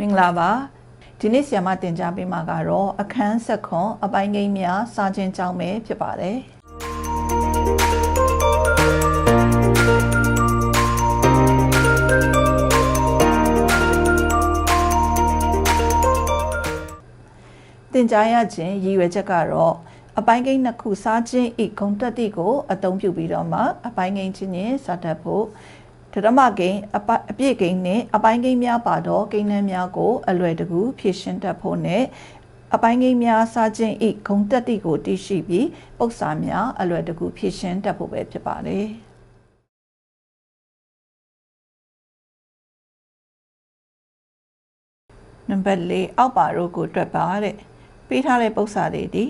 မင်္ဂလာပါဒီနေ့ဆရာမတင်ကြားပေးမှာကတော့အခန်းဆက်ခွန်အပိုင်းကိန်းများစာချင်းကြောင်းပဲဖြစ်ပါတယ်တင်ကြားရခြင်းရည်ရွယ်ချက်ကတော့အပိုင်းကိန်းနှစ်ခုစားခြင်းဤဂုံတက်တိကိုအသုံးပြုပြီးတော့မှအပိုင်းကိန်းချင်းချင်းစာတတ်ဖို့ ဓမ္မကိန်းအပအပြည့်ကိန်းနဲ့အပိုင်းကိန်းများပါတော့ကိန်းနှန်းများကို အလွယ်တကူဖြည့်ရှင်းတတ်ဖို့နဲ့အပိုင်းကိန်းများစားခြင်းဤဂုံတက်တိကိုတည်ရှိပြီးပု္ပ္ပာများအလွယ်တကူဖြည့်ရှင်းတတ်ဖို့ပဲဖြစ်ပါတယ်နံပါတ်၄အောက်ပါတို့ကိုတွက်ပါတဲ့ပေးထားတဲ့ပု္ပ္ပာတွေဒီ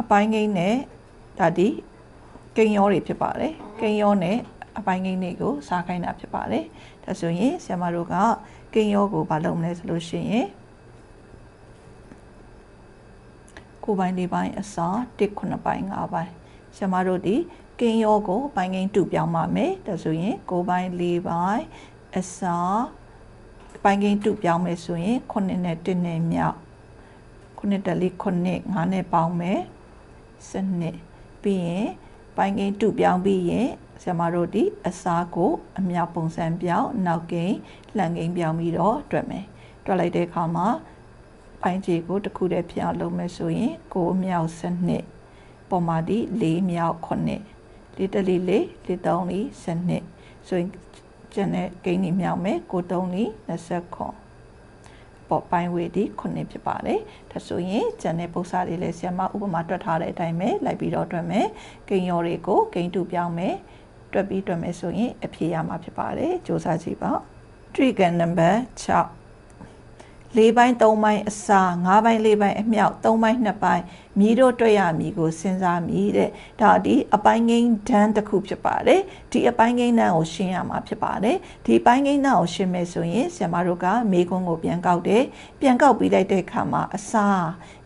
အပိုင်းကိန်းနဲ့ဒါဒီကိန်းရောတွေဖြစ်ပါတယ်ကိန်းရောနဲ့ အပိုင်းကိန်းတွေကိုစားခိုင်းတာဖြစ်ပါတယ်ဒါဆိုရင်ဆရာမတို့ကကိန်းရောကိုမလုပ်မလဲဆိုလို့ရှိရင်ကိုပိုင်းလေးပိုင်းအစား1 9ပိုင်း5ပိုင်းဆရာမတို့ဒီကိန်းရောကိုပိုင်းကိန်းတူပြောင်းပါမယ်ဒါဆိုရင်ကိုပိုင်း4ပိုင်းအစားပိုင်းကိန်းတူပြောင်းမယ်ဆိုရင်9နဲ့1နဲ့မြောက်9တက်လေး9 5နဲ့ပေါင်းမယ်စနစ်ပြီးရင်ပိုင်းကိန်းတူပြောင်းပြီးရင် ဆရာမတို့ဒီအစားကိုအမြောက်ပုံစံပြောင်းနောက်ကိန်းလှန်ကိန်းပြောင်းပြီးတော့တွက်မယ်တွက်လိုက်တဲ့အခါမှာပိုင်းခြေကိုတစ်ခုတည်းဖြစ်အောင်လုပ်မယ်ဆိုရင်ကိုအမြောက်စနစ်ပေါ်မှာဒီ၄မြောက်9လေးတလေးလေးလေးသုံးလေးစနစ်ဆိုရင်ကျန်တဲ့ကိန်းတွေမြောက်မယ်ကိုသုံးလေး20ခွန်ပေါ်ပိုင်းဝေဒီ9ဖြစ်ပါတယ်ဒါဆိုရင်ကျန်တဲ့ပု္ပ္ပာတွေလည်းဆရာမဥပမာတွက်ထားတဲ့အတိုင်းပဲလိုက်ပြီးတော့တွက်မယ်ကိန်းရောတွေကိုကိန်းတူပြောင်းမယ် တွက်ပြီးတွက်မယ်ဆိုရင်အဖြေရမှာဖြစ်ပါတယ်စ조사ကြည့်ပါ trigger number 6၄ပိုင်း၃ပိုင်းအစာ၅ပိုင်း၄ပိုင်းအမြောက်၃ပိုင်း၂ပိုင်းမြည်တို့တွေ့ရမည်ကိုစဉ်းစားမိတဲ့ဒါဒီအပိုင်းကိန်းဒန်းတစ်ခုဖြစ်ပါတယ်ဒီအပိုင်းကိန်းဒန်းကိုရှင်းရမှာဖြစ်ပါတယ်ဒီပိုင်းကိန်းဒန်းကိုရှင်းမယ်ဆိုရင်ဆရာမတို့ကမေခွန်းကိုပြန်ကောက်တယ်ပြန်ကောက်ပြီးလိုက်တဲ့အခါမှာအစာ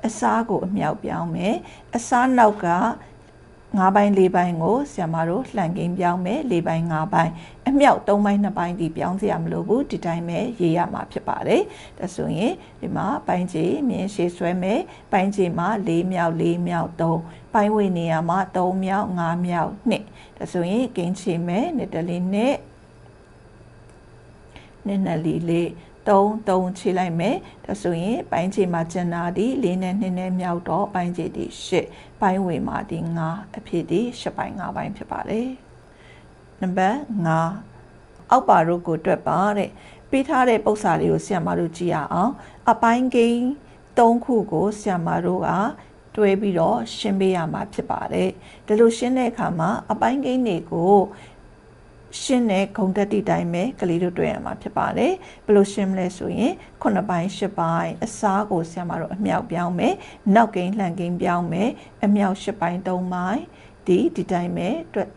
အစာကိုအမြောက်ပြောင်းမယ်အစာနောက်က ၅ပိုင်း၄ပိုင်းကိုဆရာမတို့လှန်ကိန်းပြောင်းမယ်၄ပိုင်း၅ပိုင်းအမြောက်၃ပိုင်း၂ပိုင်းဒီပြောင်းစရာမလိုဘူးဒီတိုင်းပဲရေးရမှာဖြစ်ပါတယ်ဒါဆိုရင်ဒီမှာပိုင်းခြေမြင်းရှည်ဆွဲမယ်ပိုင်းခြေမှာ၄မြောက်၄မြောက်၃ပိုင်းဝေနေရာမှာ၃မြောက်၅မြောက်2ဒါဆိုရင်ကိန်းချေမယ်နှစ်တလေးနဲ့နှစ်နှစ်လေးလေး 3 3ခြေလိုက်မယ်ဒါဆိုရင်ပိုင်းခြေမှာကျန်တာဒီ4နဲ့2နဲ့မြောက်တော့ပိုင်းခြေဒီ8ပိုင်းဝေမှာဒီ9အဖြစ်ဒီ8ပိုင်း9ပိုင်းဖြစ်ပါတယ်နံပါတ်5အောက်ပါတို့ကိုတွက်ပါတဲ့ပေးထားတဲ့ပု္ပ္ပာလေးကိုဆရာမတို့ကြည့်ရအောင်အပိုင်းကိန်း3ခုကိုဆရာမတို့ကတွဲပြီးတော့ရှင်းပေးရမှာဖြစ်ပါတယ်ဒီလိုရှင်းတဲ့အခါမှာအပိုင်းကိန်းတွေကို ရှင်းတဲ့ဂုံတက်တိတိုင်းပဲကလေးတို့တွေ့ရမှာဖြစ်ပါတယ်ဘယ်လိုရှင်းမလဲဆိုရင်9ပိုင်း10ပိုင်းအစားကိုဆရာမတို့အမြောက်ပြောင်းမယ်နောက်ကိန်းလှန်ကိန်းပြောင်းမယ်အမြောက်10ပိုင်း3ပိုင်းဒီဒီတိုင်းပဲတွေ့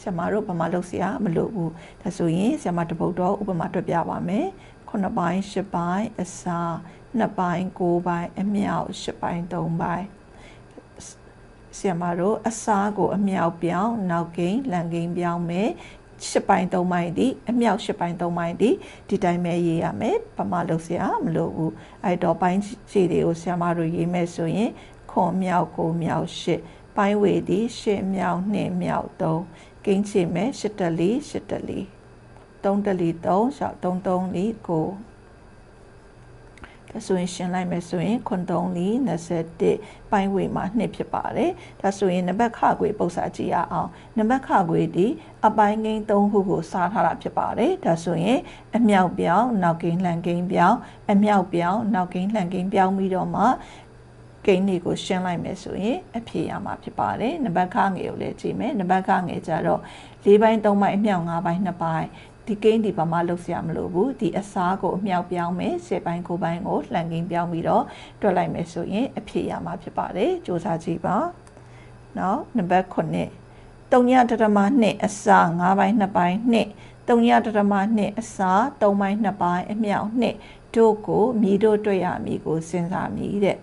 ဆရာမတို့ဘာမှလုပ်စရာမလိုဘူးဒါဆိုရင်ဆရာမတပုတ်တော့ဥပမာတွက်ပြပါမယ်9ပိုင်း10ပိုင်းအစား2ပိုင်း9ပိုင်းအမြောက်10ပိုင်း3ပိုင်းဆရာမတို့အစားကိုအမြောက်ပြောင်းနောက်ကိန်းလန်ကိန်းပြောင်းမယ် ၈ပိုင်း၃ပိုင်းဒီအမြောက်၈ပိုင်း၃ပိုင်းဒီဒီတိုင်းပဲရေးရမယ်ဘာမှလုပ်စရာမလိုဘူးအဲ့တော့ပိုင်းခြေတွေကိုဆရာမတို့ရေးမယ်ဆိုရင်ခွန်မြောက်ကိုမြောက်၈ပိုင်းဝေဒီ၈မြောက်၂မြောက်၃ကိန်းချေမယ်၈တလီ၈တလီ၃တလီ၃ရှောက်၃၃လီကိုဒါ ဆိုရင်ရှင်းလိုက်မယ်ဆိုရင်ခွန်3လီ21ပိုင်းဝေမှာ2ဖြစ်ပါတယ်ဒါဆိုရင်နံပါတ်ခခွေပု္ပ္ပာကြည့်ရအောင်နံပါတ်ခခွေဒီအပိုင်းကိန်း3ခုကိုစားထားတာဖြစ်ပါတယ်ဒါဆိုရင်အမြောက်ပြောင်းနောက်ကိန်းလှန်ကိန်းပြောင်းအမြောက်ပြောင်းနောက်ကိန်းလှန်ကိန်းပြောင်းပြီးတော့မှကိန်းတွေကိုရှင်းလိုက်မယ်ဆိုရင်အဖြေရမှာဖြစ်ပါတယ်နံပါတ်ခငယ်ကိုလည်းကြည့်မယ်နံပါတ်ခငယ်ကြတော့၄ပိုင်း၃ပိုင်းအမြောက်၅ပိုင်း၂ပိုင်း ဒီကိန်းဒီဘာမှလုပ်စရာမလိုဘူးဒီအစားကိုအမြောက်ပြောင်းမယ်10ပိုင်း9ပိုင်းကိုလှန်ကိန်းပြောင်းပြီးတော့တွက်လိုက်မယ်ဆိုရင်အဖြေရမှာဖြစ်ပါတယ်စူးစမ်းကြည့်ပါနော်နံပါတ်9 3ညတရမ2အစား5ပိုင်း2ပိုင်း2 3ညတရမ2အစား3ပိုင်း2ပိုင်းအမြောက်2တို့ကိုမြည်တို့တွေ့ရမည်ကိုစဉ်းစားမည်တဲ့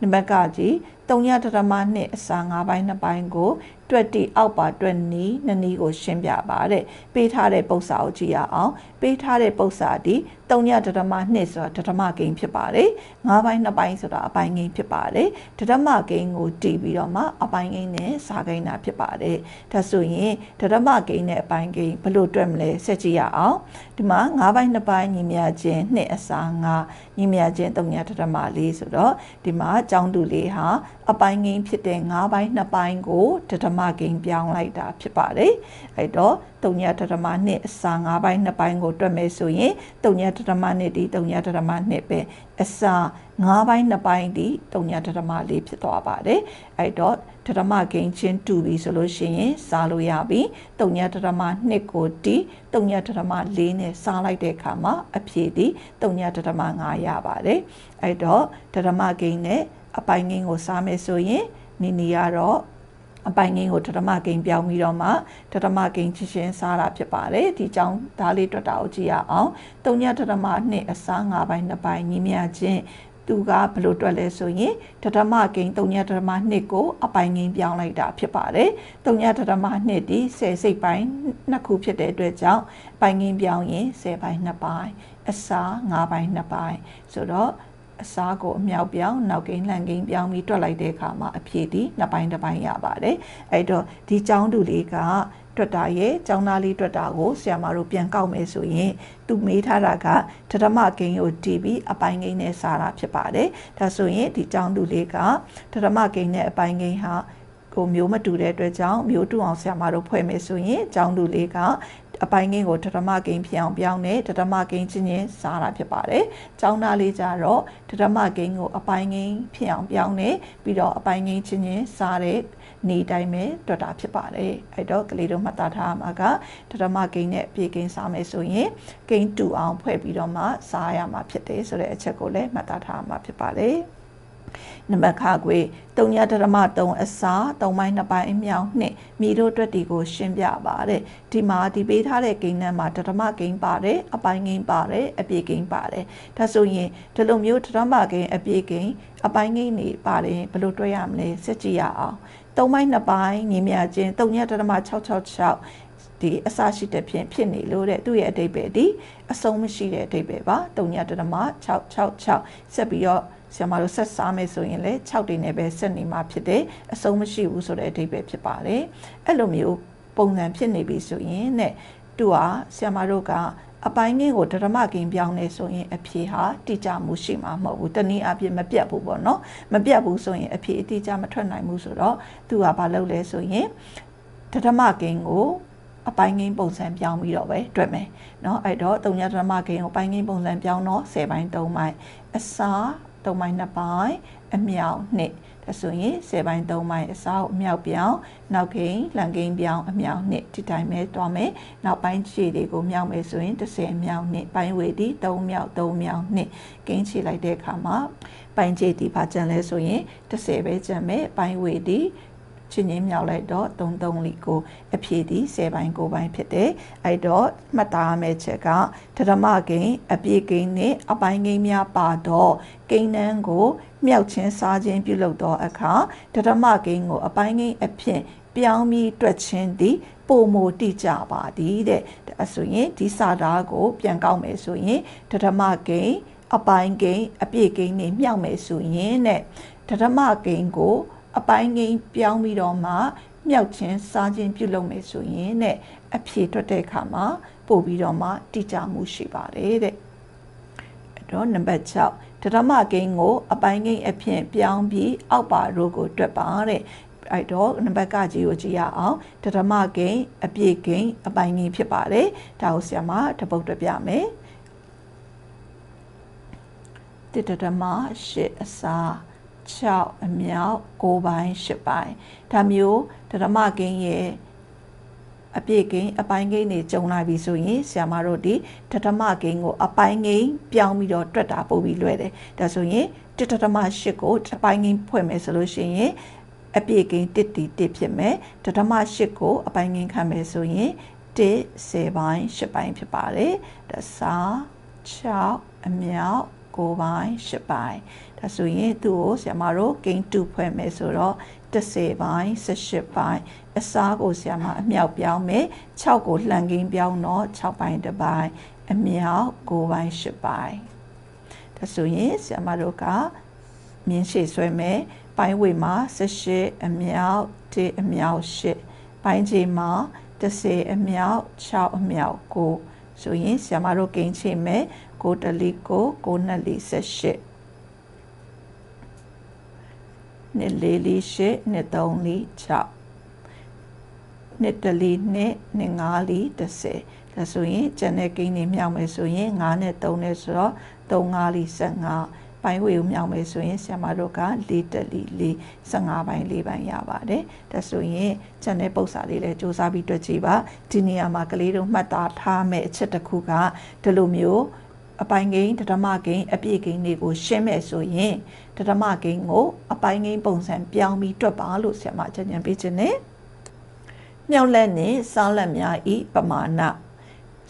နံပါတ်ကကြီး3ညတရမ2အစား5ပိုင်း2ပိုင်းကို တွက်တီအောက်ပါတွက်နီးနှစ်နီးကိုရှင်းပြပါတဲ့ပေးထားတဲ့ပု္ပ္ပာကိုကြည့်ရအောင်ပေးထားတဲ့ပု္ပ္ပာဒီ 3ညဒထမ2ဆိုတာဒထမဂိမ်းဖြစ်ပါတယ်5ပိုင်း2ပိုင်းဆိုတာအပိုင်းဂိမ်းဖြစ်ပါတယ်ဒထမဂိမ်းကိုတီးပြီးတော့မှအပိုင်းဂိမ်းနဲ့စာဂိမ်းတာဖြစ်ပါတယ်ဒါဆိုရင်ဒထမဂိမ်းနဲ့အပိုင်းဂိမ်းဘယ်လိုတွက်မလဲဆက်ကြည့်ရအောင်ဒီမှာ5ပိုင်း2ပိုင်းညီမြခြင်း2အစား5ညီမြခြင်း3ညဒထမ4ဆိုတော့ဒီမှာအကြောင်းတူလေးဟာအပိုင်းဂိမ်းဖြစ်တဲ့5ပိုင်း2ပိုင်းကိုဒထမဂိမ်းပြောင်းလိုက်တာဖြစ်ပါတယ်အဲ့တော့3ညဒထမ2အစား5ပိုင်း2ပိုင်းကိုတွက်မယ်ဆိုရင်3ညဒထမ2ဒီ3ညဒထမ2ပဲအစား5ပိုင်း2ပိုင်းဒီ3ညဒထမ4ဖြစ်သွားပါတယ်အဲ့တော့ဒထမဂိမ်းချင်းတူပြီဆိုလို့ရှိရင်စားလို့ရပြီ3ညဒထမ2ကိုတီ3ညဒထမ4နဲ့စားလိုက်တဲ့အခါမှာအဖြေဒီ3ညဒထမ5ရပါတယ်အဲ့တော့ဒထမဂိမ်းနဲ့အပိုင်းငင်းကိုစားမယ်ဆိုရင်နီနီကတော့ အပိုင်ငင်းကိုထထမဂိမ်းပြောင်းပြီးတော့မှထထမဂိမ်းချစ်ချင်းစားတာဖြစ်ပါတယ်ဒီကြောင်းဒါလေးတွက်တာကိုကြည့်ရအောင်တုံညထထမနှစ်အစား၅ပိုင်း၂ပိုင်းညီမြချင်းသူကဘယ်လိုတွက်လဲဆိုရင်ထထမဂိမ်းတုံညထထမနှစ်ကိုအပိုင်ငင်းပြောင်းလိုက်တာဖြစ်ပါတယ်တုံညထထမနှစ်ဒီ10စိတ်ပိုင်းနှစ်ခုဖြစ်တဲ့အတွက်ကြောင့်ပိုင်ငင်းပြောင်းရင်10ပိုင်း2ပိုင်းအစား5ပိုင်း2ပိုင်းဆိုတော့ အစားကိုအမြောက်ပြောင်းနောက်ကိန်းလှန်ကိန်းပြောင်းပြီးတွက်လိုက်တဲ့အခါမှာအဖြေဒီနှစ်ပိုင်းတစ်ပိုင်းရပါတယ်အဲ့တော့ဒီចောင်းတူလေးကတွက်တာရဲ့ចောင်းသားလေးတွက်တာကိုဆရာမတို့ပြန်ကောက်မယ်ဆိုရင်သူမေးထားတာကဓဓမကိန်းကိုတီးပြီးအပိုင်းကိန်းနဲ့စားတာဖြစ်ပါတယ်ဒါဆိုရင်ဒီចောင်းတူလေးကဓဓမကိန်းနဲ့အပိုင်းကိန်းဟာကိုမျိုးမတူတဲ့အတွက်ကြောင့်မျိုးတူအောင်ဆရာမတို့ဖွဲ့မယ်ဆိုရင်ចောင်းတူလေးက အပိုင်းကင်းကိုဓဓမကိန်းဖြစ်အောင်ပြောင်းနဲ့ဓဓမကိန်းချင်းချင်းစားတာဖြစ်ပါတယ်။ကျောင်းသားလေးကြတော့ဓဓမကိန်းကိုအပိုင်းကင်းဖြစ်အောင်ပြောင်းနဲ့ပြီးတော့အပိုင်းကင်းချင်းချင်းစားတဲ့နေတိုင်းပဲတွက်တာဖြစ်ပါတယ်။အဲ့တော့ကလေးတို့မှတ်သားထားမှာကဓဓမကိန်းနဲ့ပြေကိန်းစားမယ်ဆိုရင်ကိန်းတူအောင်ဖွဲ့ပြီးတော့မှစားရမှာဖြစ်တယ်ဆိုတဲ့အချက်ကိုလည်းမှတ်သားထားမှာဖြစ်ပါတယ်။ နံပါတ်ခခွေ3ညဒရမ3အစား3ပိုင်း2ပိုင်းအမြောက်နှစ်မိတို့အတွက်ဒီကိုရှင်းပြပါတဲ့ဒီမှာဒီပေးထားတဲ့ဂိမ်းနဲ့မှာဒရမဂိမ်းပါတယ်အပိုင်းဂိမ်းပါတယ်အပြည့်ဂိမ်းပါတယ်ဒါဆိုရင်ဒီလိုမျိုးဒရမဂိမ်းအပြည့်ဂိမ်းအပိုင်းဂိမ်းတွေပါတယ်ဘယ်လိုတွဲရမလဲစစ်ကြည့်ရအောင်3ပိုင်း2ပိုင်းညီမြချင်း3ညဒရမ666 ဒီအစရှိတဲ့ဖြင့်ဖြစ်နေလို့တဲ့သူ့ရဲ့အတိတ်ပဲဒီအဆုံးမရှိတဲ့အတိတ်ပဲပါ3ညတရမ666ဆက်ပြီးတော့ဆရာမတို့ဆက်စားမယ်ဆိုရင်လည်း6တိနဲ့ပဲဆက်နေမှာဖြစ်တယ်အဆုံးမရှိဘူးဆိုတဲ့အဓိပ္ပာယ်ဖြစ်ပါတယ်အဲ့လိုမျိုးပုံစံဖြစ်နေပြီဆိုရင်တဲ့သူဟာဆရာမတို့ကအပိုင်းငင်းကိုဓမ္မကင်ပြောင်းနေဆိုရင်အဖြေဟာတိကျမှုရှိမှာမဟုတ်ဘူးတနည်းအားဖြင့်မပြတ်ဘူးပေါ့နော်မပြတ်ဘူးဆိုရင်အဖြေအတိကျမထွက်နိုင်ဘူးဆိုတော့သူကဘာလုပ်လဲဆိုရင်ဓမ္မကင်ကို အပိုင်းငင်းပုံစံပြောင်းပြီးတော့ပဲတွေ့မယ်เนาะအဲ့တော့တုံညဓမ္မကိန်းကိုပိုင်းငင်းပုံစံပြောင်းတော့10ပိုင်း3ပိုင်းအစား3ပိုင်း2ပိုင်းအမြောက်2ဒါဆိုရင်10ပိုင်း3ပိုင်းအစားအမြောက်ပြောင်းနောက်ကိန်းလန်ကိန်းပြောင်းအမြောက်2ဒီတိုင်းပဲတွားမယ်နောက်ပိုင်းခြေတွေကိုမြောက်မယ်ဆိုရင်30မြောက်2ပိုင်းဝေဒီ3မြောက်3မြောက်2ကိန်းခြေလိုက်တဲ့အခါမှာပိုင်းခြေဒီပါကျန်လဲဆိုရင်30ပဲကျန်မယ်ပိုင်းဝေဒီ ချင်းချင်းမြောက်လိုက်တော့33လီကိုအဖြေဒီ10ပိုင်း9ပိုင်းဖြစ်တယ်အဲ့တော့မှတ်သားရမယ့်ချက်ကဓမ္မကိန်းအပြည့်ကိန်းနဲ့အပိုင်းကိန်းများပါတော့ကိန်းနှန်းကိုမြောက်ချင်းစားခြင်းပြုလုပ်သောအခါဓမ္မကိန်းကိုအပိုင်းကိန်းအဖြစ်ပြောင်းပြီးတွက်ခြင်းသည်ပုံမတိကြပါသည်တဲ့အဲဆိုရင်ဒီစာသားကို ပြန်ကောက်မယ်ဆိုရင်ဓမ္မကိန်းအပိုင်းကိန်းအပြည့်ကိန်းနဲ့မြောက်မယ်ဆိုရင်တဲ့ဓမ္မကိန်းကို အပိုင်းကိန်းပြောင်းပြီးတော့မှမြောက်ချင်းစားခြင်းပြုလုပ်မယ်ဆိုရင်တဲ့အဖြေထွက်တဲ့အခါမှာပို့ပြီးတော့မှတိကျမှုရှိပါတယ်တဲ့အဲ့တော့နံပါတ်6ဓမ္မကိန်းကိုအပိုင်းကိန်းအဖြစ်ပြောင်းပြီးအောက်ပါရိုးကိုတွက်ပါတဲ့အဲ့တော့နံပါတ်ကကြီးကိုကြည့်ရအောင်ဓမ္မကိန်းအပြည့်ကိန်းအပိုင်းကိန်းဖြစ်ပါတယ်ဒါကိုဆရာမတပုတ်တွက်ပြမယ်တိတဓမ္မရှစ်အစား 6အမြောက်9ပိုင်း10ပိုင်းဒါမျိုးဓမ္မကိန်းရဲ့အပြည့်ကိန်းအပိုင်းကိန်းတွေကြုံလာပြီဆိုရင်ဆရာမတို့ဒီဓမ္မကိန်းကိုအပိုင်းကိန်းပြောင်းပြီးတော့တွက်တာပို့ပြီးလွယ်တယ်ဒါဆိုရင်တဓမ္မ8ကိုအပိုင်းကိန်းဖွဲ့မယ်ဆိုလို့ရှိရင်အပြည့်ကိန်း1တီ1ဖြစ်မယ်ဓမ္မ8ကိုအပိုင်းကိန်းခံမယ်ဆိုရင်1 10ပိုင်း10ပိုင်းဖြစ်ပါတယ်ဒါစာ6အမြောက်9ပိုင်း10ပိုင်း ဒါဆိုရင်သူ့ကိုဆရာမတို့ gain 2ဖွဲ့မယ်ဆိုတော့30ပိုင်း18ပိုင်းအစားကိုဆရာမအမြောက်ပြောင်းမယ်6ကိုလှန်ကင်းပြောင်းတော့6ပိုင်းတစ်ပိုင်းအမြောက်9ပိုင်း10ပိုင်းဒါဆိုရင်ဆရာမတို့ကမြင်းရှည်ဆွဲမယ်ပိုင်းဝေမှာ18အမြောက်1အမြောက်8ပိုင်းချေမှာ30အမြောက်6အမြောက်9ဆိုရင်ဆရာမတို့ကိန်းချေမယ်9တလီ9 9နှစ်လီ18 နှစ်လေးလေးရှစ်နှစ်သုံးလေး6နှစ်တလီနှစ်နှစ်ငါးလီ30ဒါဆိုရင်ကျန်တဲ့ကိန်းတွေမြောက်မယ်ဆိုရင်9နဲ့3နဲ့ဆိုတော့3 5လီ15ပိုင်းဝေကိုမြောက်မယ်ဆိုရင်ဆရာမတို့က၄တက်လီ၄15ပိုင်း၄ပိုင်းရပါတယ်ဒါဆိုရင်ကျန်တဲ့ပု္ပ္ပာလေးလည်းစူးစမ်းပြီးတွေ့ကြည့်ပါဒီနေရာမှာကလေးတို့မှတ်သားထားမယ့်အချက်တစ်ခုကဒီလိုမျိုး အပိုင်းကိန်းတဓမ္မကိန်းအပြည့်ကိန်းတွေကိုရှင်းမယ်ဆိုရင်တဓမ္မကိန်းကိုအပိုင်းကိန်းပုံစံပြောင်းပြီးတွက်ပါလို့ဆရာမအကြံဉာဏ်ပေးခြင်းနဲ့မြောက်လက်နဲ့စားလက်များဤပမာဏ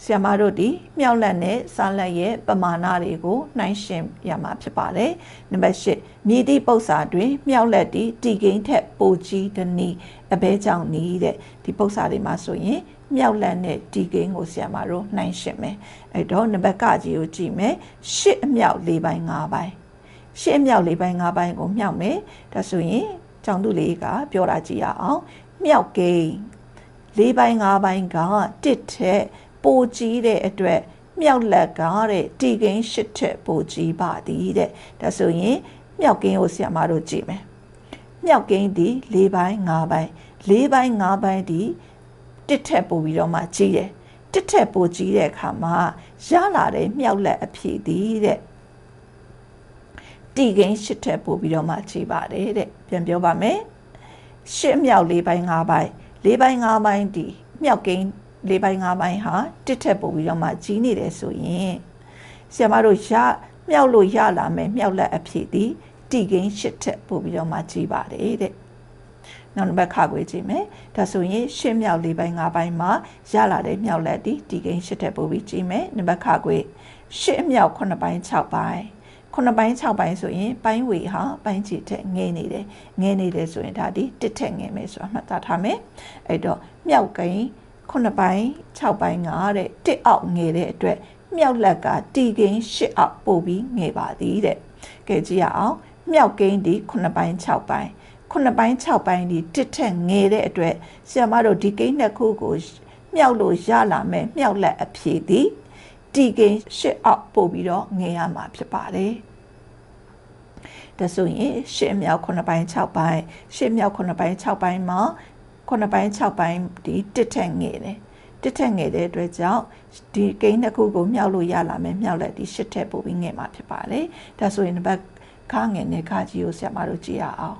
ဆရာမတို့ဒီမြောက်လက်နဲ့စားလက်ရဲ့ပမာဏတွေကိုနှိုင်းယှဉ်ရမှာဖြစ်ပါတယ်နံပါတ်၈မြေတိပု္ပ္ပာတွင်မြောက်လက်ဒီတီကိန်းထက်ပိုကြီးတနည်းအဘဲကြောင့်နီးတဲ့ဒီပု္ပ္ပာတွေမှာဆိုရင် မြောက်လက်နဲ့တီကိန်းကိုဆရာမတို့နှိုင်းယှဉ်မယ်အဲ့တော့နံပါတ်ကကြီးကိုကြည့်မယ်၈အမြောက်၄ပိုင်း၅ပိုင်းရှစ်မြောက်လေးပိုင်း၅ပိုင်းကိုမြောက်မယ်ဒါဆိုရင်ကျောင်းသူလေးကပြောတာကြည့်ရအောင်မြောက်ကိန်း၄ပိုင်း၅ပိုင်းကတစ်ထက်ပိုကြီးတဲ့အတွက်မြောက်လက်ကတဲ့တီကိန်းရှစ်ထက်ပိုကြီးပါသည်တဲ့ဒါဆိုရင်မြောက်ကိန်းကိုဆရာမတို့ကြည့်မယ်မြောက်ကိန်းဒီ၄ပိုင်း၅ပိုင်း၄ပိုင်း၅ပိုင်းဒီ တစ်ထက်ပိုပြီးတော့မှကြီးတယ်တစ်ထက်ပိုကြီးတဲ့အခါမှာရလာတဲ့မြောက်လက်အဖြစ်သည်တဲ့တီကိန်းရှစ်ထက်ပိုပြီးတော့မှကြီးပါတယ်တဲ့ပြန်ပြောပါမယ်ရှစ်မြောက်၄ပိုင်း၅ပိုင်း၄ပိုင်း၅ပိုင်းဒီမြောက်ကိန်း၄ပိုင်း၅ပိုင်းဟာတစ်ထက်ပိုပြီးတော့မှကြီးနေတယ်ဆိုရင်ဆရာမတို့ရမြောက်လို့ရလာမယ်မြောက်လက်အဖြစ်ဒီတီကိန်းရှစ်ထက်ပိုပြီးတော့မှကြီးပါတယ်တဲ့ နောက်နံပါတ်ခခွေကြည့်မယ်ဒါဆိုရင်ရှစ်မြောက်၄ပိုင်း၅ပိုင်းမှာရလာတဲ့မြောက်လက်ဒီတီကိန်းရှစ်ထက်ပိုပြီးကြီးမယ်နံပါတ်ခခွေရှစ်မြောက်9ပိုင်း6ပိုင်းခုနှစ်ပိုင်း6ပိုင်းဆိုရင်ပိုင်းဝေဟာပိုင်းချီထက်ငဲနေတယ်ငဲနေတယ်ဆိုရင်ဒါဒီတစ်ထက်ငဲမယ်ဆိုတာမှတ်သားထားမယ်အဲ့တော့မြောက်ကိန်းခုနှစ်ပိုင်း6ပိုင်းကတဲ့တစ်အောက်ငဲတဲ့အတွက်မြောက်လက်ကတီကိန်း8အောက်ပို့ပြီးငဲပါသည်တဲ့ကဲကြည့်ရအောင်မြောက်ကိန်းဒီခုနှစ်ပိုင်း6ပိုင်း ခုနှစ်ပိုင်း6ပိုင်းဒီတစ်ထက်ငဲတဲ့အတွက်ဆရာမတို့ဒီကိန်းနှစ်ခုကိုမြောက်လို့ရလာမယ်မြောက်လက်အဖြေသည်တီကိန်းရှစ်အောက်ပို့ပြီးတော့ငယ်ရမှာဖြစ်ပါတယ်ဒါဆိုရင်ရှစ်မြောက်9ပိုင်း6ပိုင်းရှစ်မြောက်9ပိုင်း6ပိုင်းမှာ9ပိုင်း6ပိုင်းဒီတစ်ထက်ငယ်တယ်တစ်ထက်ငယ်တဲ့အတွက်ကြောင့်ဒီကိန်းတစ်ခုကိုမြောက်လို့ရလာမယ်မြောက်လက်ဒီရှစ်ထက်ပို့ပြီးငယ်မှာဖြစ်ပါတယ်ဒါဆိုရင်ဒီဘက်ခါငယ်နဲ့ခါကြီးကိုဆရာမတို့ကြည့်ရအောင်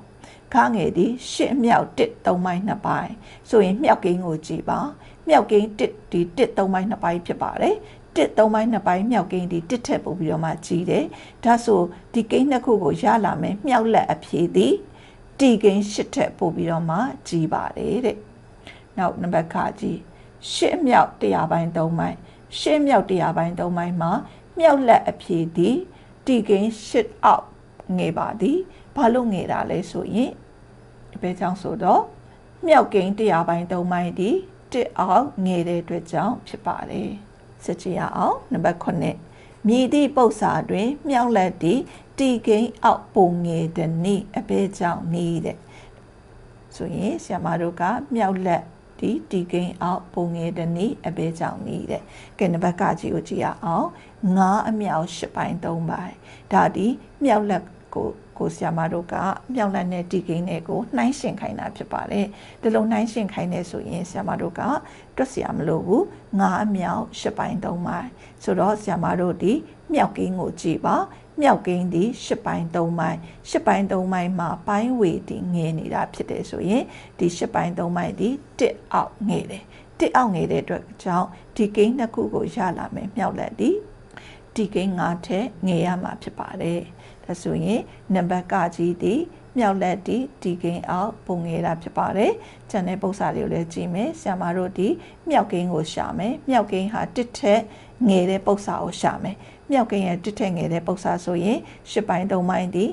ခါငယ်ဒီရှစ်မြောက်တစ်3ပိုင်း2ပိုင်းဆိုရင်မြောက်ကိန်းကိုကြည့်ပါမြောက်ကိန်းတစ်ဒီတစ်3ပိုင်း2ပိုင်းဖြစ်ပါတယ်တစ်သုံးပိုင်းနှစ်ပိုင်းမြောက်ကိန်းဒီတစ်ထက်ပို့ပြီးတော့မှကြီးတယ်ဒါဆိုဒီကိန်းနှစ်ခုကိုရလာမယ်မြောက်လက်အဖြေသည်တီကိန်းရှစ်ထက်ပို့ပြီးတော့မှကြီးပါတယ်တဲ့နောက်နံပါတ်ခကြီးရှစ်မြောက်တရားပိုင်း၃ပိုင်းရှစ်မြောက်တရားပိုင်း၃ပိုင်းမှာမြောက်လက်အဖြေသည်တီကိန်းရှစ်အောက်ငယ်ပါသည်ဘာလို့ငယ်တာလဲဆိုရင် ဘယ်ကြောင့်ဆိုတော့မြောက်ကိန်းတရားပိုင်း၃ပိုင်းသည်တစ်အောက်ငယ်တဲ့အတွက်ကြောင့်ဖြစ်ပါတယ်စစ်ကြည့်ရအောင်နံပါတ်9မြည်သည့်ပု္ပ္ပာတွင် မြောက်လက်သည့်တီကိန်းအောက်ပုံငယ်တဲ့နိအဘဲကြောင့်နီးတဲ့ဆိုရင်ဆရာမတို့ကမြောက်လက်ဒီတီကိန်းအောက်ပုံငယ်တဲ့နိအဘဲကြောင့်နီးတဲ့ကဲနံပါတ်ကကြီးကိုကြည့်ရအောင်ငါးအမြောက်၈ပိုင်း၃ပိုင်းဒါဒီမြောက်လက်ကို ကိုဆရာမတို့ကမြောက်လက်နဲ့တီကိန်းနဲ့ကိုနှိုင်းရှင်ခိုင်းတာဖြစ်ပါတယ်ဒီလိုနှိုင်းရှင်ခိုင်းနေဆိုရင်ဆရာမတို့ကတွက်စရာမလိုဘူးငါးအမြောက်၈ပိုင်း၃ပိုင်းဆိုတော့ဆရာမတို့ဒီမြောက်ကိန်းကိုကြည့်ပါမြောက်ကိန်းဒီ၈ပိုင်း၃ပိုင်း၈ပိုင်း၃ပိုင်းမှာပိုင်းဝေဒီငယ်နေတာဖြစ်တယ်ဆိုရင်ဒီ၈ပိုင်း၃ပိုင်းဒီတစ်အောက်ငယ်တယ်တစ်အောက်ငယ်တဲ့အတွက်ကြောင့်ဒီကိန်းနှစ်ခုကိုရလာမယ်မြောက်လက်ဒီဒီကိန်း၅ထက်ငယ်ရမှာဖြစ်ပါတယ် ဒါဆိုရင်နံပါတ်ကကြီးဒီမြောက်လက်ဒီဒီကိန်းအောက်ပုံငယ်တာဖြစ်ပါတယ်။ကျန်တဲ့ပုံစံလေးကိုလည်းကြည့်မယ်။ဆရာမတို့ဒီမြောက်ကိန်းကိုရှာမယ်။မြောက်ကိန်းဟာတစ်ထက်ငယ်တဲ့ပုံစံကိုရှာမယ်။မြောက်ကိန်းရဲ့တစ်ထက်ငယ်တဲ့ပုံစံဆိုရင်၈ပိုင်း၃ပိုင်းဒီ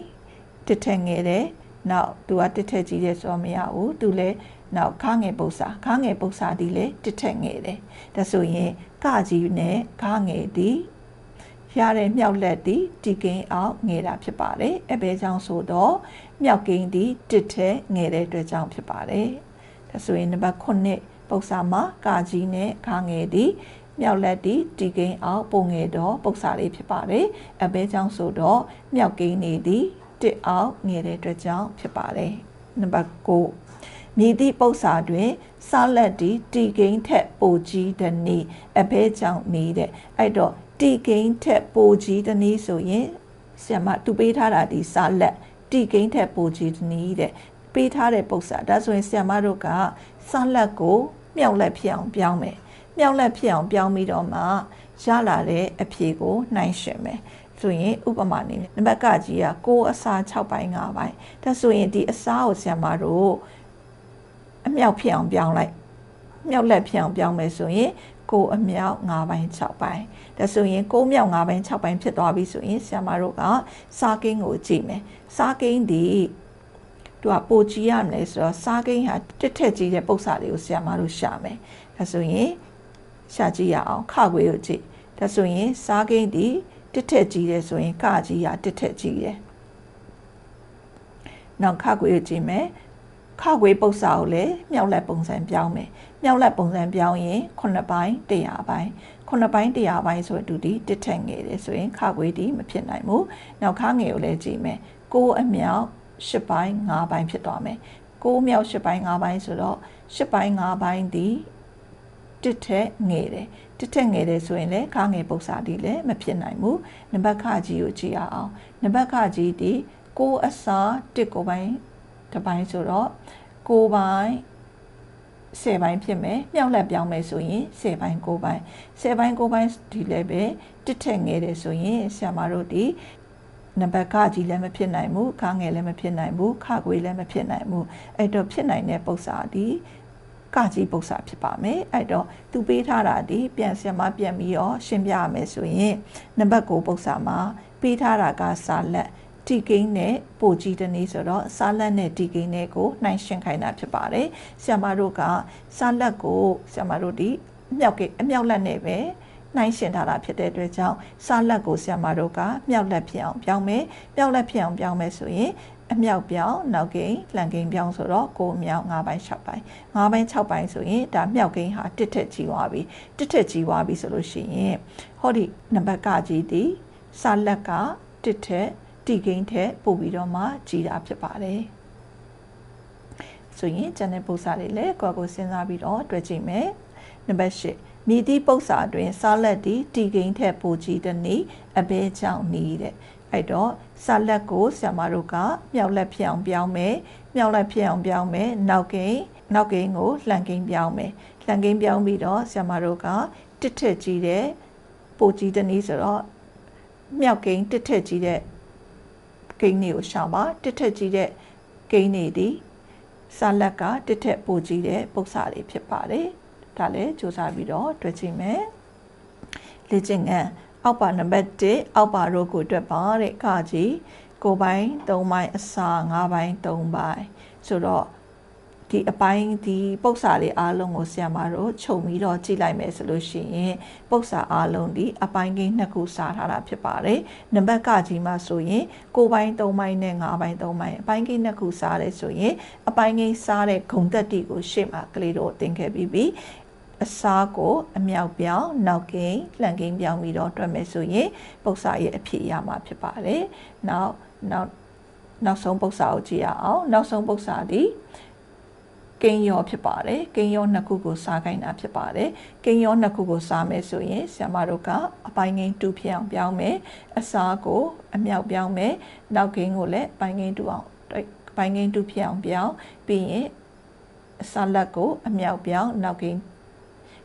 တစ်ထက်ငယ်တဲ့နောက်သူကတစ်ထက်ကြီးတယ်ဆိုတော့မရဘူးသူလည်းနောက်ခါငယ်ပု္ပ္ပာခါငယ်ပု္ပ္ပာဒီလေတစ်ထက်ငယ်တယ်ဒါဆိုရင်ကကြီးနဲ့ခါငယ်ဒီ ရတဲ့မြောက်လက်ဒီတီကင်းအောင်ငယ်တာဖြစ်ပါတယ်အဘဲကြောင့်ဆိုတော့မြောက်ကင်းဒီတစ်ထက်ငယ်တဲ့အတွက်ကြောင့်ဖြစ်ပါတယ်ဒါဆိုရင်နံပါတ်9ပု္ပ္ပာမှာကကြီးနဲ့ခါငယ်ဒီမြောက်လက်ဒီတီကင်းအောင်ပုံငယ်တော့ပု္ပ္ပာလေးဖြစ်ပါတယ်အဘဲကြောင့်ဆိုတော့မြောက်ကင်းနေဒီတစ်အောင်ငယ်တဲ့အတွက်ကြောင့်ဖြစ်ပါတယ်နံပါတ်9မြည်သည့်ပု္ပ္ပာတွင်ဆလက်ဒီတီကိန်းထက်ပိုကြီးတဲ့နေ့အဘဲကြောင့်နေတဲ့အဲ့တော့ တီကိန်းထက်ပိုကြီးတဲ့နေ့ဆိုရင်ဆရာမသူပေးထားတာဒီဆလက်တီကိန်းထက်ပိုကြီးတဲ့နေ့တဲ့ပေးထားတဲ့ပု္ပ္ပာဒါဆိုရင်ဆရာမတို့ကဆလက်ကိုမြောက်လက်ဖြစ်အောင်ပြောင်းမယ်မြောက်လက်ဖြစ်အောင်ပြောင်းပြီးတော့မှရလာတဲ့အဖြေကိုနှိုင်းရှင်မယ်ဆိုရင်ဥပမာအနေနဲ့နံပါတ်ကကြီးက6အစား6ပိုင်း5ပိုင်းဒါဆိုရင်ဒီအစားကိုဆရာမတို့အမြောက်ဖြစ်အောင်ပြောင်းလိုက်မြောက်လက်ဖြစ်အောင်ပြောင်းမယ်ဆိုရင် ကိုအမြောက်5ပိုင်း6ပိုင်းဒါဆိုရင်ကိုမြောက်5ပိုင်း6ပိုင်းဖြစ်သွားပြီဆိုရင်ဆရာမတို့ကစားကင်းကိုကြည့်မယ်စားကင်းဒီသူကပိုကြည့်ရမယ်ဆိုတော့စားကင်းဟာတစ်ထက်ကြီးတဲ့ပု္ပ္ပာတွေကိုဆရာမတို့ရှာမယ်ဒါဆိုရင်ရှာကြည့်ရအောင်ခခွေကိုကြည့်ဒါဆိုရင်စားကင်းဒီတစ်ထက်ကြီးတယ်ဆိုရင်ကကြီးဟာတစ်ထက်ကြီးတယ်နောက်ခခွေကိုကြည့်မယ်ခခွေပု္ပ္ပာကိုလည်းမြောက်လက်ပုံစံပြောင်းမယ် မြောက်လက်ပုံစံပြောင်းရင်9ပိုင်း100ပိုင်း9ပိုင်း100ပိုင်းဆိုတူဒီတစ်ထက်ငယ်တယ်ဆိုရင်ခခွေဒီမဖြစ်နိုင်ဘူးနောက်ခငယ်ကိုလည်းကြည့်မယ်6အမြောက်10ပိုင်း5ပိုင်းဖြစ်သွားမယ်6မြောက်10ပိုင်း5ပိုင်းဆိုတော့10ပိုင်း5ပိုင်းဒီတစ်ထက်ငယ်တယ်တစ်ထက်ငယ်တယ်ဆိုရင်လည်းခါငယ်ပု္ပ္ပာဒီလည်းမဖြစ်နိုင်ဘူးနံပါတ်ခကြီးကိုကြည့်ရအောင်နံပါတ်ခကြီးဒီ6အစား1ကိုပိုင်းတစ်ပိုင်းဆိုတော့6ပိုင်း 10ပိုင်းဖြစ်မယ်မြောက်လက်ပြောင်းမယ်ဆိုရင်10ပိုင်း9ပိုင်း10ပိုင်း9ပိုင်းဒီလည်းပဲတစ်ထက်ငယ်တယ်ဆိုရင်ဆရာမတို့ဒီနံပါတ်ခကြီးလည်းမဖြစ်နိုင်ဘူးခါငယ်လည်းမဖြစ်နိုင်ဘူးခခွေလည်းမဖြစ်နိုင်ဘူးအဲ့တော့ဖြစ်နိုင်တဲ့ပု္ပ္ပာဒီကကြီးပု္ပ္ပာဖြစ်ပါမယ်အဲ့တော့သူပေးထားတာဒီပြန်ဆရာမပြန်ပြီးတော့ရှင်းပြရမယ်ဆိုရင်နံပါတ်9ပု္ပ္ပာမှာပေးထားတာကစာလက် တီကိန်းနဲ့ပိုကြီးတနည်းဆိုတော့စာလက်နဲ့တီကိန်းနဲ့ကိုနှိုင်းရှင်းခိုင်းတာဖြစ်ပါတယ်ဆရာမတို့ကစာလက်ကိုဆရာမတို့ဒီအမြောက်ကအမြောက်လက်နဲ့ပဲနှိုင်းရှင်ထားတာဖြစ်တဲ့အတွက်ကြောင့်စာလက်ကိုဆရာမတို့ကမြောက်လက်ဖြစ်အောင်ပြောင်းမယ်မြောက်လက်ဖြစ်အောင်ပြောင်းမယ်ဆိုရင်အမြောက်ပြောင်းနောက်ကိန်းလှန်ကိန်းပြောင်းဆိုတော့ကိုမြောက်၅ပိုင်း6ပိုင်း၅ပိုင်း6ပိုင်းဆိုရင်ဒါမြောက်ကိန်းဟာတစ်ထက်ကြီးသွားပြီတစ်ထက်ကြီးသွားပြီဆိုလို့ရှိရင်ဟောဒီနံပါတ်ကကြီးဒီစာလက်ကတစ်ထက် တီကိန်းထက်ပို့ပြီးတော့မှကြီးတာဖြစ်ပါတယ်ဆိုရင်ကျန်တဲ့ပု္ပ္ပာတွေလည်းကိုယ့်ကိုစဉ်းစားပြီးတော့တွေ့ကြည့်မယ်နံပါတ်၈မြည်သည့်ပု္ပ္ပာတွင်စားလက်သည်တီကိန်းထက်ပိုကြီးတဲ့နေ့အဘဲကြောင့်နီးတဲ့အဲ့တော့စားလက်ကိုဆရာမတို့ကမြောက်လက်ဖြစ်အောင်ပြောင်းမယ်မြောက်လက်ဖြစ်အောင်ပြောင်းမယ်နောက်ကိန်းနောက်ကိန်းကိုလှန်ကိန်းပြောင်းမယ်လှန်ကိန်းပြောင်းပြီးတော့ဆရာမတို့ကတစ်ထက်ကြီးတဲ့ပိုကြီးတဲ့နေ့ဆိုတော့မြောက်ကိန်းတစ်ထက်ကြီးတဲ့ ကိန်းတွေကိုရှောင်ပါတစ်ထက်ကြီးတဲ့ကိန်းတွေဒီစာလက်ကတစ်ထက်ပိုကြီးတဲ့ပု္ပ္ပာတွေဖြစ်ပါတယ်ဒါလည်းစူးစမ်းပြီးတော့တွေ့ကြည့်မယ်လေ့ကျင့်ခန်းအောက်ပါနံပါတ်1အောက်ပါရိုးကိုအတွက်ပါတဲ့ခါကြီးကိုပိုင်း3ပိုင်းအစာ5ပိုင်း3ပိုင်းဆိုတော့ ဒီအပိုင်းဒီပု္ပ္ပာတွေအားလုံးကိုဆရာမတို့ခြုံပြီးတော့ကြည့်လိုက်မယ်ဆိုလို့ရှိရင်ပု္ပ္ပာအားလုံးဒီအပိုင်းကိန်းနှစ်ခုစားထားတာဖြစ်ပါတယ်။နံပါတ်ကကြီးမှာဆိုရင်ကိုပိုင်း3ပိုင်းနဲ့5ပိုင်း3ပိုင်းအပိုင်းကိန်းနှစ်ခုစားတယ်ဆိုရင်အပိုင်းကိန်းစားတဲ့ဂုံတက်တိကိုရှေ့မှာကလေးတို့သင်ခဲ့ပြီးပြီ။အစားကိုအမြောက်ပြောင်းနောက်ကိန်းလှန်ကိန်းပြောင်းပြီးတော့တွက်မယ်ဆိုရင်ပု္ပ္ပာရဲ့အဖြစ်ရမှာဖြစ်ပါတယ်။နောက်နောက်နောက်ဆုံးပု္ပ္ပာကိုကြည့်ရအောင်နောက်ဆုံးပု္ပ္ပာဒီ ကိန်းရောဖြစ်ပါတယ်ကိန်းရောနှစ်ခုကိုစားခိုင်းတာဖြစ်ပါတယ်ကိန်းရောနှစ်ခုကိုစားမယ်ဆိုရင်ဆရာမတို့ကအပိုင်းကိန်း2ဖြစ်အောင်ပြောင်းမယ်အစားကိုအမြောက်ပြောင်းမယ်နောက်ကိန်းကိုလည်းပိုင်းကိန်း2အောင်ပိုင်းကိန်း2ဖြစ်အောင်ပြောင်းပြီးရင်အစားလက်ကိုအမြောက်ပြောင်းနောက်ကိန်း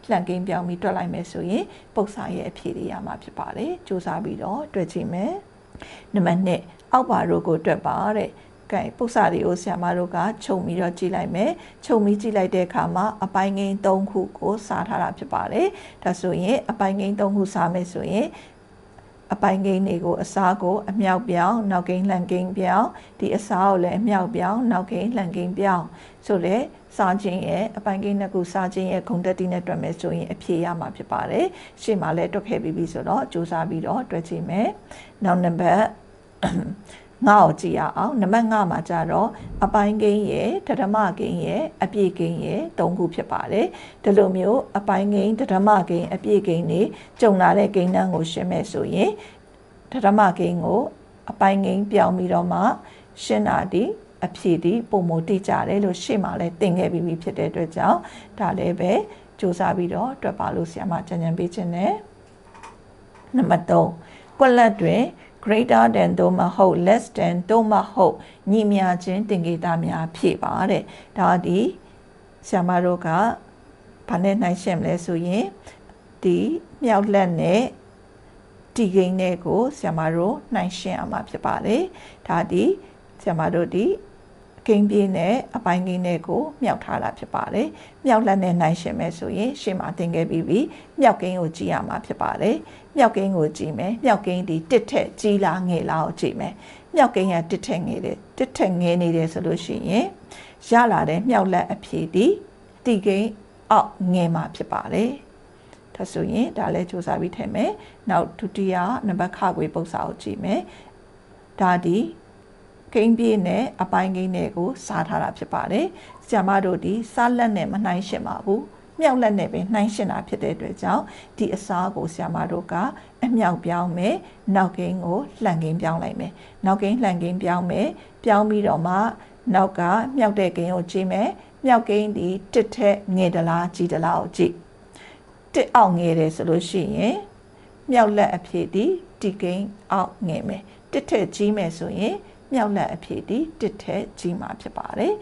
လှန်ကိန်းပြောင်းပြီးတွက်လိုက်မယ်ဆိုရင်ပု္ပ္ပာရဲ့အဖြေတွေရမှာဖြစ်ပါတယ်စူးစမ်းပြီးတော့တွက်ကြည့်မယ်နံပါတ်1အောက်ပါတို့ကိုတွက်ပါတဲ့ ကဲပု္ပ္ပာတွေကိုဆရာမတို့ကခြုံပြီးတော့ကြည့်လိုက်မယ်ခြုံပြီးကြည့်လိုက်တဲ့အခါမှာအပိုင်းငိမ့်၃ခုကိုစားထားတာဖြစ်ပါတယ်ဒါဆိုရင်အပိုင်းငိမ့်၃ခုစားမယ်ဆိုရင်အပိုင်းကိန်းတွေကိုအစားကိုအမြောက်ပြောင်းနောက်ကိန်းလှန်ကိန်းပြောင်းဒီအစားကိုလည်းအမြောက်ပြောင်းနောက်ကိန်းလှန်ကိန်းပြောင်းဆိုတော့စားခြင်းရဲ့အပိုင်းကိန်းနှစ်ခုစားခြင်းရဲ့ဂုဏ်တက်တိနဲ့တွက်မယ်ဆိုရင်အဖြေရမှာဖြစ်ပါတယ်ရှေ့မှာလည်းတွက်ခဲ့ပြီးပြီဆိုတော့စူးစမ်းပြီးတော့တွက်ကြည့်မယ်နောက်နံပါတ် ငါ့ကိုကြည့်ရအောင်နံပါတ်5မှာကြတော့အပိုင်းကိန်းရဲ့ဓမ္မကိန်းရဲ့အပြည့်ကိန်းရဲ့၃ခုဖြစ်ပါတယ်ဒီလိုမျိုးအပိုင်းကိန်းဓမ္မကိန်းအပြည့်ကိန်းတွေကြုံလာတဲ့ကိန်းနှန်းကိုရှင်းမယ်ဆိုရင်ဓမ္မကိန်းကိုအပိုင်းကိန်းပြောင်းပြီးတော့မှရှင်းတာဒီအဖြေဒီပုံမတိကြတယ်လို့ရှေ့မှာလည်းသင်ခဲ့ပြီးပြီဖြစ်တဲ့အတွက်ကြောင့်ဒါလည်းပဲစူးစမ်းပြီးတော့တွက်ပါလို့ဆရာမကြံကြံပေးခြင်းနဲ့နံပါတ်3ကွက်လက်တွင် greater than သို့မဟုတ် less than သို့မဟုတ်ညီမျှခြင်းသင်္ကေတများဖြည့်ပါတဲ့ဒါဒီဆရာမတို့ကဘာနဲ့နှိုင်းရှင်းမလဲဆိုရင်ဒီမြောက်လက်နဲ့ဒီဂိမ်းနဲ့ကိုဆရာမတို့နှိုင်းရှင်းအောင်မှာဖြစ်ပါတယ်ဒါဒီဆရာမတို့ဒီ ဂိမ်းပြင်းနဲ့အပိုင်းဂိမ်းနဲ့ကိုမြောက်ထားတာဖြစ်ပါတယ်။မြောက်လက်နဲ့နိုင်ရှင်မယ်ဆိုရင်ရှေ့မှာသင်ခဲ့ပြီးပြီ။မြောက်ဂိမ်းကိုကြည့်ရမှာဖြစ်ပါတယ်။မြောက်ဂိမ်းကိုကြည့်မယ်။မြောက်ဂိမ်းဒီတစ်ထက်ကြီးလားငယ်လားကိုကြည့်မယ်။မြောက်ဂိမ်းကတစ်ထက်ငယ်တယ်။တစ်ထက်ငယ်နေတယ်ဆိုလို့ရှိရင်ရလာတဲ့မြောက်လက်အဖြေဒီတီဂိမ်းအောက်ငယ်မှာဖြစ်ပါတယ်။ဒါဆိုရင်ဒါလည်းစူးစမ်းပြီးထည့်မယ်။နောက်ဒုတိယနံပါတ်ခခွေပု္ပ္ပစာကိုကြည့်မယ်။ဒါဒီ ကိန်းပြည့်နဲ့အပိုင်းကိန်းနဲ့ကိုစားထားတာဖြစ်ပါတယ်။ဆ iam တို့ဒီစားလက်နဲ့မနှိုင်းရှင်းပါဘူး။မြောက်လက်နဲ့ပဲနှိုင်းရှင်းတာဖြစ်တဲ့အတွက်ကြောင့်ဒီအစားကိုဆ iam တို့ကအမြောက်ပြောင်းမယ်။နောက်ကိန်းကိုလှန်ကိန်းပြောင်းလိုက်မယ်။နောက်ကိန်းလှန်ကိန်းပြောင်းမယ်။ပြောင်းပြီးတော့မှနောက်ကမြောက်တဲ့ကိန်းကိုကြည့်မယ်။မြောက်ကိန်းဒီတစ်ထက်ငယ်တလားကြီးတလားကိုကြည့်။တစ်အောက်ငယ်တယ်ဆိုလို့ရှိရင်မြောက်လက်အဖြစ်ဒီဒီကိန်းအောက်ငယ်မယ်။တစ်ထက်ကြီးမယ်ဆိုရင် မြောက်လက်အဖြစ်ဒီတစ်ထက်ကြီးမှာဖြစ်ပါတယ်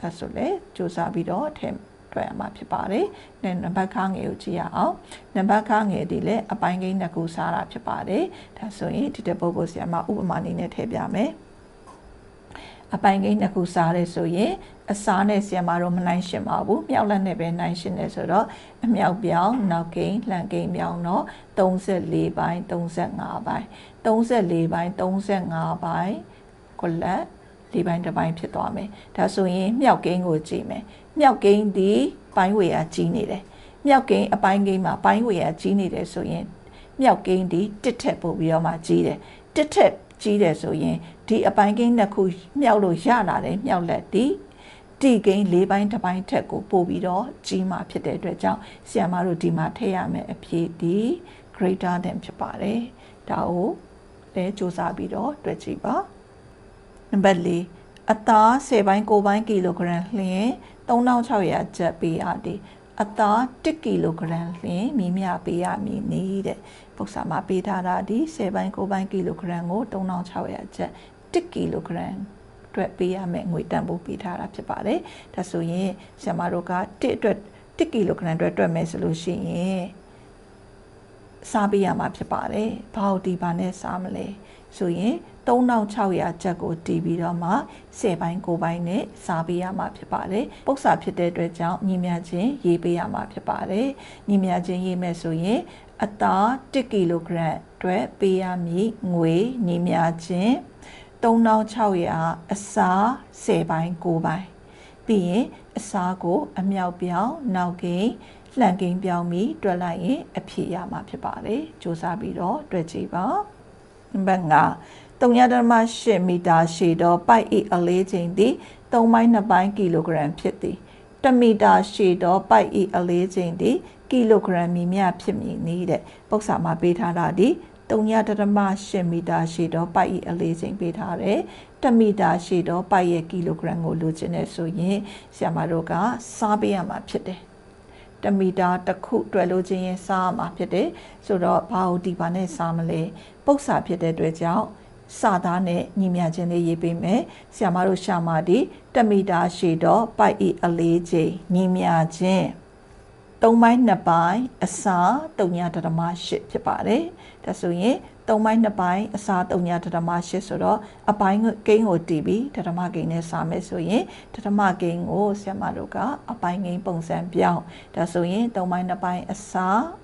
ဒါဆိုလဲစူးစမ်းပြီးတော့ထဲတွေ့ရမှာဖြစ်ပါတယ်။နံပါတ်ခငယ်ကိုကြည့်ရအောင်။နံပါတ်ခငယ်ဒီလည်းအပိုင်းကိန်းနှစ်ခုစားတာဖြစ်ပါတယ်။ဒါဆိုရင်ဒီတပုတ်ကိုဆရာမဥပမာနည်းနဲ့ထည့်ပြမယ်။အပိုင်းကိန်းနှစ်ခုစားရဲဆိုရင်အစားနဲ့ဆရာမတို့မနိုင်ရှင်ပါဘူးမြောက်လက်နဲ့ပဲနိုင်ရှင်တယ်ဆိုတော့အမြောက်ပြောင်းနောက်ကိန်းလှန်ကိန်းပြောင်းတော့34ပိုင်း35ပိုင်း34ပိုင်း35ပိုင်း ကိုလက်လေးပိုင်းတစ်ပိုင်းဖြစ်သွားမယ်ဒါဆိုရင်မြောက်ကိန်းကိုကြည့်မယ်မြောက်ကိန်းဒီပိုင်းဝေရာကြီးနေတယ်မြောက်ကိန်းအပိုင်းကိန်းမှာပိုင်းဝေရာကြီးနေတယ်ဆိုရင်မြောက်ကိန်းဒီတစ်ထက်ပို့ပြီးတော့မှကြီးတယ်တစ်ထက်ကြီးတယ်ဆိုရင်ဒီအပိုင်းကိန်းနှစ်ခုမြောက်လို့ရလာတယ်မြောက်လက်ဒီတီကိန်း၄ပိုင်းတစ်ပိုင်းထက်ကိုပို့ပြီးတော့ကြီးမှာဖြစ်တဲ့အတွက်ကြောင့်ဆီယမတို့ဒီမှာထည့်ရမယ်အဖြစ်ဒီ greater than ဖြစ်ပါတယ်ဒါကိုလည်းစူးစမ်းပြီးတော့တွေ့ကြည့်ပါ နံပါတ်၄အသား10ပိုင်း9ပိုင်းကီလိုဂရမ်လျင်3600ကျပ်ပေးရသည်အသား1ကီလိုဂရမ်လျင်မြင်းမြပေးရမည်နေတဲ့ပု္ပ္ပာမှာပေးထားတာဒီ10ပိုင်း9ပိုင်းကီလိုဂရမ်ကို3600ကျပ်1ကီလိုဂရမ်အတွက်ပေးရမယ့်ငွေတန်ဖိုးပေးထားတာဖြစ်ပါတယ်ဒါဆိုရင်ဆရာမတို့က1အတွက်1ကီလိုဂရမ်အတွက်တွက်မယ်ဆိုလို့ရှိရင်စားပေးရမှာဖြစ်ပါတယ်ဘာလို့ဒီပါနဲ့စားမလဲဆိုရင် 3600ကျပ်ကိုတီးပြီးတော့မှ10ပိုင်း9ပိုင်းနဲ့စားပေးရမှာဖြစ်ပါတယ်ပု္ပ္ပာဖြစ်တဲ့အတွက်ကြောင့်ညီမြချင်းရေးပေးရမှာဖြစ်ပါတယ်ညီမြချင်းရေးမယ်ဆိုရင်အသား1ကီလိုဂရမ်အတွက်ပေးရမည်ငွေညီမြချင်း3600အစား10ပိုင်း9ပိုင်းပြီးရင်အစားကို အမြောက်ပြောင်းနောက်ကိန်းလှန်ကိန်းပြောင်းပြီးတွက်လိုက်ရင်အဖြေရမှာဖြစ်ပါတယ်စူးစမ်းပြီးတော့တွက်ကြည့်ပါနံပါတ်5 3.8မီတာရှည်သောပိုက်၏အလေးချိန်သည်3ပိုင်း2ပိုင်းကီလိုဂရမ်ဖြစ်သည်1မီတာရှည်သောပိုက်၏အလေးချိန်သည်ကီလိုဂရမ်မီမြဖြစ်မည်နည်းတဲ့ပု္ပ္ပာမှာပေးထားတာဒီ3.8မီတာရှည်သောပိုက်၏အလေးချိန်ပေးထားတယ်1မီတာရှည်သောပိုက်ရဲ့ကီလိုဂရမ်ကိုလိုချင်တဲ့ဆိုရင်ဆရာမတို့ကစားပေးရမှာဖြစ်တယ်တမီတာတစ်ခုတွယ်လို့ချင်းရင်စားမှာဖြစ်တယ်ဆိုတော့ဘာလို့ဒီပါနဲ့စားမလဲပု္ပ္ပာဖြစ်တဲ့အတွက်ကြောင့် စာသားနဲ့ညီမြခြင်းလေးရေးပေးမယ်ဆရာမတို့ရှာမာဒီတမီတာရှည်တော့ပိုက်ဤအလေးချိန်ညီမြခြင်း3ပိုင်း2ပိုင်းအစား3.8ဖြစ်ပါတယ်ဒါဆိုရင်3ပိုင်း2ပိုင်းအစား3.8ဆိုတော့အပိုင်းကိန်းကိုတီးပြီးဓမ္မကိန်းနဲ့စာမယ်ဆိုရင်ဓမ္မကိန်းကိုဆရာမတို့ကအပိုင်းကိန်းပုံစံပြောင်းဒါဆိုရင်3ပိုင်း2ပိုင်းအစား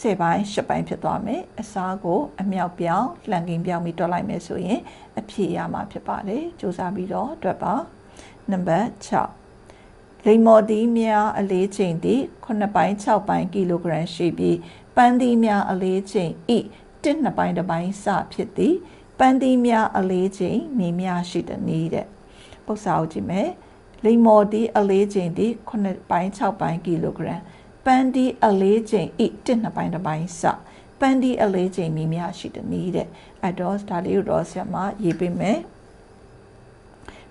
10ပိုင်း10ပိုင်းဖြစ်သွားမယ်အစားကိုအမြောက်ပြောင်းလှန်ကင်းပြောင်းပြီးတွက်လိုက်မယ်ဆိုရင်အဖြေရမှာဖြစ်ပါတယ်စူးစမ်းပြီးတော့တွက်ပါနံပါတ်6လိမ္မော်သီးများအလေးချိန်သည်9ပိုင်း6ပိုင်းကီလိုဂရမ်ရှိပြီးပန်းသီးများအလေးချိန်ဤ1 2ပိုင်းတစ်ပိုင်းစဖြစ်သည်ပန်းသီးများအလေးချိန်မြေများရှိသည်နည်းတဲ့ပု္ပ္ပစာကိုကြည့်မယ်လိမ္မော်သီးအလေးချိန်သည်9ပိုင်း6ပိုင်းကီလိုဂရမ် ပန်းဒီအလေးချိန်ဤတစ်နှစ်ပိုင်းတစ်ပိုင်းစပန်းဒီအလေးချိန်မိများရှိတဲ့နည်းတဲ့အဲ့တော့ဒါလေးကိုတော့ဆရာမရေးပေးမယ်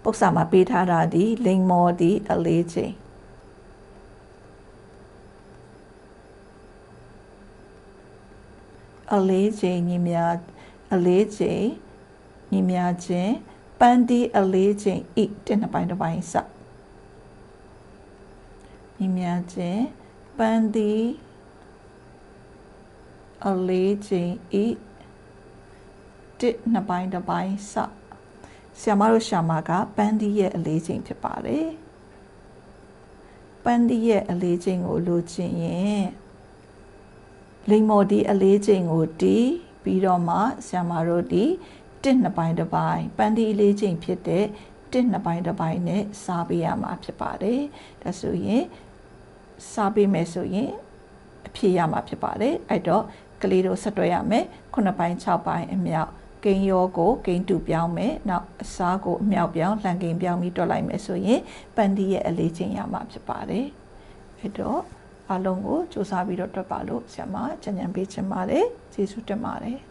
ပု္ပ္ပစာမှာပေးထားတာဒီလိန်မော်ဒီအလေးချိန်အလေးချိန်ညီများအလေးချိန်ညီများခြင်းပန်းဒီအလေးချိန်ဤတစ်နှစ်ပိုင်းတစ်ပိုင်းစညီများခြင်း ပန်းသည်အလေးချိန်ဤတစ်နှစ်ပိုင်းတစ်ပိုင်းစဆရာမတို့ရှာမကပန်းဒီရဲ့အလေးချိန်ဖြစ်ပါတယ်ပန်းဒီရဲ့အလေးချိန်ကိုလိုချင်ရင်လိမ္မော်ဒီအလေးချိန်ကိုတီးပြီးတော့မှဆရာမတို့ဒီတစ်နှစ်ပိုင်းတစ်ပိုင်းပန်းဒီအလေးချိန်ဖြစ်တဲ့တစ်နှစ်ပိုင်းတစ်ပိုင်းနဲ့စားပေးရမှာဖြစ်ပါတယ်ဒါဆိုရင် စားပေးမယ်ဆိုရင်အဖြေရမှာဖြစ်ပါတယ်အဲ့တော့ကလေးတို့ဆက်တွဲရမယ်9ပိုင်း6ပိုင်းအမြောက်ကိန်းရောကိုကိန်းတူပြောင်းမယ်နောက်အစားကိုအမြောက်ပြောင်းလှန်ကိန်းပြောင်းပြီးတွက်လိုက်မယ်ဆိုရင်ပန်ဒီရဲ့အလေးချိန်ရမှာဖြစ်ပါတယ်အဲ့တော့အလုံးကိုစူးစမ်းပြီးတော့တွက်ပါလို့ဆရာမကြံကြံပေးချင်ပါတယ်ကျေးဇူးတင်ပါတယ်